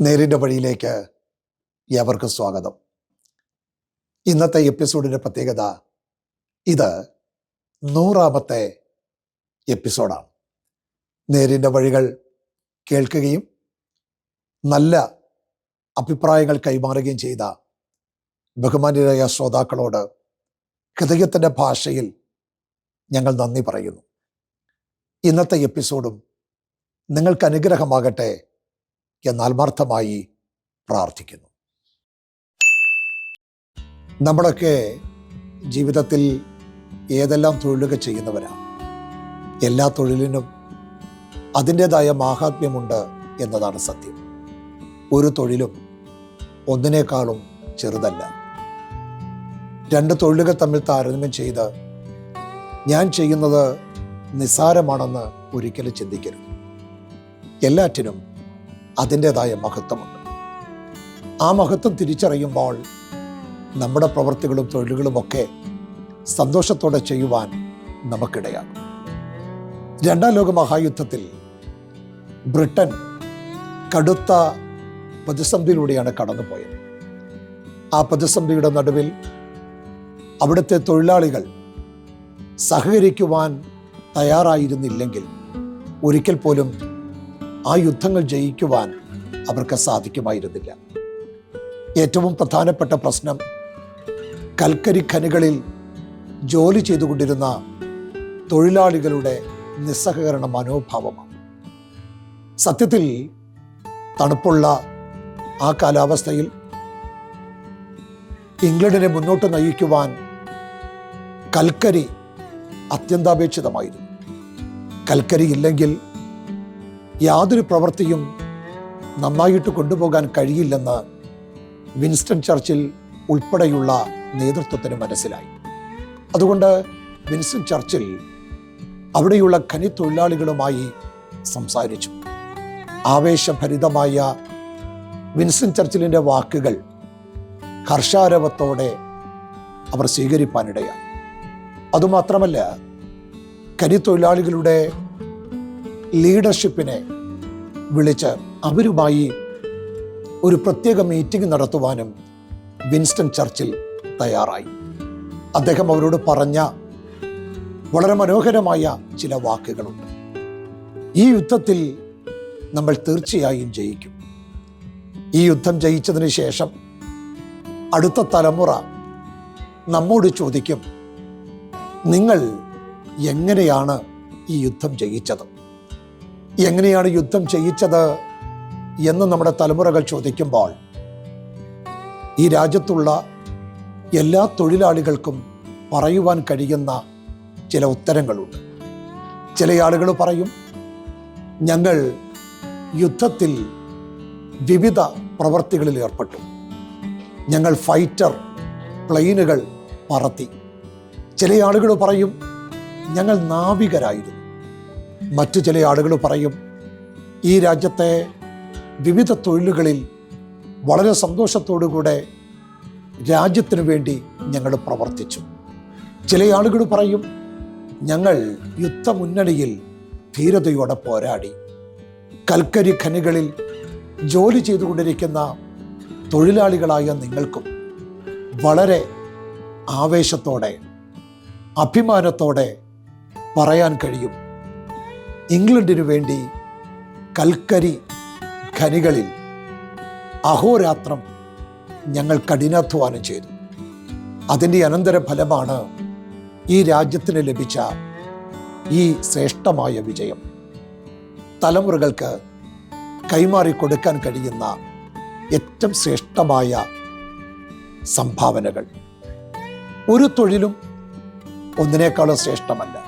നേരിന്റെ വഴിയിലേക്ക് ഏവർക്കും സ്വാഗതം. ഇന്നത്തെ എപ്പിസോഡിന്റെ പ്രത്യേകത ഇത് നൂറാമത്തെ എപ്പിസോഡാണ്. നേരിന്റെ വഴികൾ കേൾക്കുകയും നല്ല അഭിപ്രായങ്ങൾ കൈമാറുകയും ചെയ്ത ബഹുമാന്യരായ ശ്രോതാക്കളോട് ഹൃദയത്തിന്റെ ഭാഷയിൽ ഞങ്ങൾ നന്ദി പറയുന്നു. ഇന്നത്തെ എപ്പിസോഡും നിങ്ങൾക്ക് അനുഗ്രഹമാകട്ടെ എന്ന് ആത്മാർത്ഥമായി പ്രാർത്ഥിക്കുന്നു. നമ്മളൊക്കെ ജീവിതത്തിൽ ഏതെല്ലാം തൊഴിലുകൾ ചെയ്യുന്നവരാണ് എല്ലാ തൊഴിലിനും അതിന്റെതായ മാഹാത്മ്യമുണ്ട് എന്നതാണ് സത്യം. ഒരു തൊഴിലും ഒന്നിനേക്കാളും ചെറുതല്ല. രണ്ട് തൊഴിലുകൾ തമ്മിൽ താരതമ്യം ചെയ്ത് ഞാൻ ചെയ്യുന്നത് നിസ്സാരമാണെന്ന് ഒരിക്കലും ചിന്തിക്കരുത്. എല്ലാറ്റിനും അതിന്റെതായ മഹത്വമുണ്ട്. ആ മഹത്വം തിരിച്ചറിയുമ്പോൾ നമ്മുടെ പ്രവൃത്തികളും തൊഴിലുകളുമൊക്കെ സന്തോഷത്തോടെ ചെയ്യുവാൻ നമുക്കിടയാകും. രണ്ടാം ലോക മഹായുദ്ധത്തിൽ ബ്രിട്ടൻ കടുത്ത പ്രതിസന്ധിയിലൂടെയാണ് കടന്നുപോയത്. ആ പ്രതിസന്ധിയുടെ നടുവിൽ അവിടുത്തെ തൊഴിലാളികൾ സഹകരിക്കുവാൻ തയ്യാറായിരുന്നില്ലെങ്കിൽ ഒരിക്കൽ പോലും ആ യുദ്ധങ്ങൾ ജയിക്കുവാൻ അവർക്ക് സാധിക്കുമായിരുന്നില്ല. ഏറ്റവും പ്രധാനപ്പെട്ട പ്രശ്നം കൽക്കരി ഖനികളിൽ ജോലി ചെയ്തുകൊണ്ടിരുന്ന തൊഴിലാളികളുടെ നിസ്സഹകരണ മനോഭാവമാണ്. സത്യത്തിൽ തണുപ്പുള്ള ആ കാലാവസ്ഥയിൽ ഇംഗ്ലണ്ടിനെ മുന്നോട്ട് നയിക്കുവാൻ കൽക്കരി അത്യന്താപേക്ഷിതമായിരുന്നു. കൽക്കരി ഇല്ലെങ്കിൽ യാതൊരു പ്രവൃത്തിയും നന്നായിട്ട് കൊണ്ടുപോകാൻ കഴിയില്ലെന്ന് വിൻസ്റ്റൺ ചർച്ചിൽ ഉൾപ്പെടെയുള്ള നേതൃത്വത്തിന് മനസ്സിലായി. അതുകൊണ്ട് വിൻസ്റ്റൺ ചർച്ചിൽ അവിടെയുള്ള ഖനി തൊഴിലാളികളുമായി സംസാരിച്ചു. ആവേശഭരിതമായ വിൻസ്റ്റൺ ചർച്ചിലിന്റെ വാക്കുകൾ ഹർഷാരവത്തോടെ അവർ സ്വീകരിപ്പാനിടയായി. അതുമാത്രമല്ല ഖനി തൊഴിലാളികളുടെ ലീഡർഷിപ്പിനെ വിളിച്ച് അവരുമായി ഒരു പ്രത്യേക മീറ്റിംഗ് നടത്തുവാനും വിൻസ്റ്റൺ ചർച്ചിൽ തയ്യാറായി. അദ്ദേഹം അവരോട് പറഞ്ഞ വളരെ മനോഹരമായ ചില വാക്കുകളുണ്ട്. ഈ യുദ്ധത്തിൽ നമ്മൾ തീർച്ചയായും ജയിക്കും. ഈ യുദ്ധം ജയിച്ചതിന് ശേഷം അടുത്ത തലമുറ നമ്മോട് ചോദിക്കും നിങ്ങൾ എങ്ങനെയാണ് ഈ യുദ്ധം ജയിച്ചത്? എങ്ങനെയാണ് യുദ്ധം ചെയ്യിച്ചത് എന്ന് നമ്മുടെ തലമുറകൾ ചോദിക്കുമ്പോൾ ഈ രാജ്യത്തുള്ള എല്ലാ തൊഴിലാളികൾക്കും പറയുവാൻ കഴിയുന്ന ചില ഉത്തരങ്ങളുണ്ട്. ചില ആളുകൾ പറയും ഞങ്ങൾ യുദ്ധത്തിൽ വിവിധ പ്രവർത്തികളിൽ ഏർപ്പെട്ടു. ഞങ്ങൾ ഫൈറ്റർ പ്ലെയിനുകൾ പറത്തി. ചില ആളുകൾ പറയും ഞങ്ങൾ നാവികരായിരുന്നു. മറ്റു ചില ആളുകൾ പറയും ഈ രാജ്യത്തെ വിവിധ തൊഴിലുകളിൽ വളരെ സന്തോഷത്തോടുകൂടെ രാജ്യത്തിനു വേണ്ടി ഞങ്ങൾ പ്രവർത്തിച്ചു. ചില ആളുകൾ പറയും ഞങ്ങൾ യുദ്ധമുന്നണിയിൽ ധീരതയോടെ പോരാടി. കൽക്കരി ഖനികളിൽ ജോലി ചെയ്തുകൊണ്ടിരിക്കുന്ന തൊഴിലാളികളായ നിങ്ങൾക്കും വളരെ ആവേശത്തോടെ അഭിമാനത്തോടെ പറയാൻ കഴിയും. ഇംഗ്ലണ്ടിനു വേണ്ടി കൽക്കരി ഖനികളിൽ അഹോരാത്രം ഞങ്ങൾ കഠിനാധ്വാനം ചെയ്തു. അതിന്റെ അനന്തര ഫലമാണ് ഈ രാജ്യത്തിന് ലഭിച്ച ഈ ശ്രേഷ്ഠമായ വിജയം. തലമുറകൾക്ക് കൈമാറി കൊടുക്കാൻ കഴിയുന്ന ഏറ്റവും ശ്രേഷ്ഠമായ സംഭാവനകൾ. ഒരു തൊഴിലും ഒന്നിനേക്കാളും ശ്രേഷ്ഠമല്ല.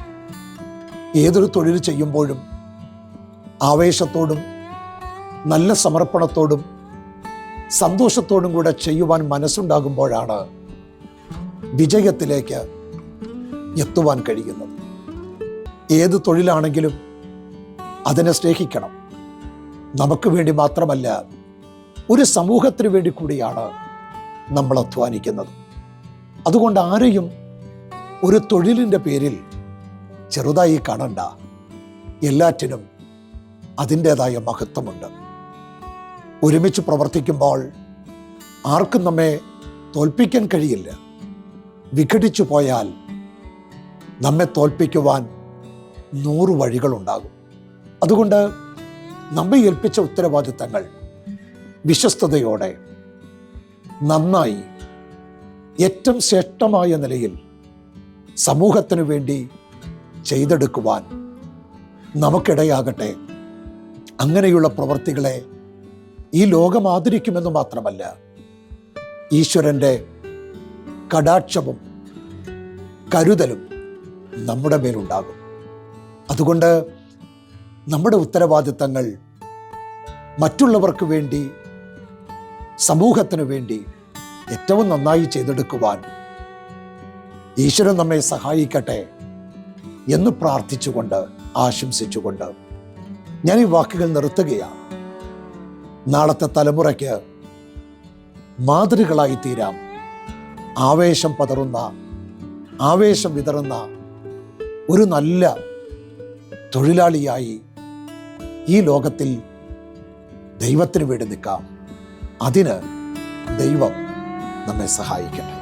ഏതൊരു തൊഴിൽ ചെയ്യുമ്പോഴും ആവേശത്തോടും നല്ല സമർപ്പണത്തോടും സന്തോഷത്തോടും കൂടെ ചെയ്യുവാൻ മനസ്സുണ്ടാകുമ്പോഴാണ് വിജയത്തിലേക്ക് എത്തുവാൻ കഴിയുന്നത്. ഏത് തൊഴിലാണെങ്കിലും അതിനെ സ്നേഹിക്കണം. നമുക്ക് വേണ്ടി മാത്രമല്ല ഒരു സമൂഹത്തിന് വേണ്ടി കൂടിയാണ് നമ്മൾ അധ്വാനിക്കുന്നത്. അതുകൊണ്ട് ആരെയും ഒരു തൊഴിലിന്റെ പേരിൽ ചെറുതായി കാണണ്ട. എല്ലാറ്റിനും അതിന്റേതായ മഹത്വമുണ്ട്. ഒരുമിച്ച് പ്രവർത്തിക്കുമ്പോൾ ആർക്കും നമ്മെ തോൽപ്പിക്കാൻ കഴിയില്ല. വിഘടിച്ചു പോയാൽ നമ്മെ തോൽപ്പിക്കുവാൻ നൂറ് വഴികളുണ്ടാകും. അതുകൊണ്ട് നമ്മെ ഏൽപ്പിച്ച ഉത്തരവാദിത്തങ്ങൾ വിശ്വസ്തയോടെ നന്നായി ഏറ്റവും ശ്രേഷ്ഠമായ നിലയിൽ സമൂഹത്തിനു വേണ്ടി ചെയ്തെടുക്കുവാൻ നമുക്കിടയാകട്ടെ. അങ്ങനെയുള്ള പ്രവൃത്തികളെ ഈ ലോകം ആദരിക്കുമെന്ന് മാത്രമല്ല ഈശ്വരന്റെ കടാക്ഷവും കരുതലും നമ്മുടെ മേലുണ്ടാകും. അതുകൊണ്ട് നമ്മുടെ ഉത്തരവാദിത്തങ്ങൾ മറ്റുള്ളവർക്ക് വേണ്ടി സമൂഹത്തിനു വേണ്ടി ഏറ്റവും നന്നായി ചെയ്തെടുക്കുവാൻ ഈശ്വരൻ നമ്മെ സഹായിക്കട്ടെ. എന്ന് പ്രാർത്ഥിച്ചുകൊണ്ട് ആശംസിച്ചുകൊണ്ട് ഞാൻ ഈ വാക്കുകൾ നിർത്തുകയാണ്. നാളത്തെ തലമുറയ്ക്ക് മാതൃകളായി തീരാം ആവേശം പതറുന്ന ആവേശം വിതറുന്ന ഒരു നല്ല തൊഴിലാളിയായി ഈ ലോകത്തിൽ ദൈവത്തിന് വേണ്ടി നിൽക്കാം. അതിന് ദൈവം നമ്മെ സഹായിക്കട്ടെ.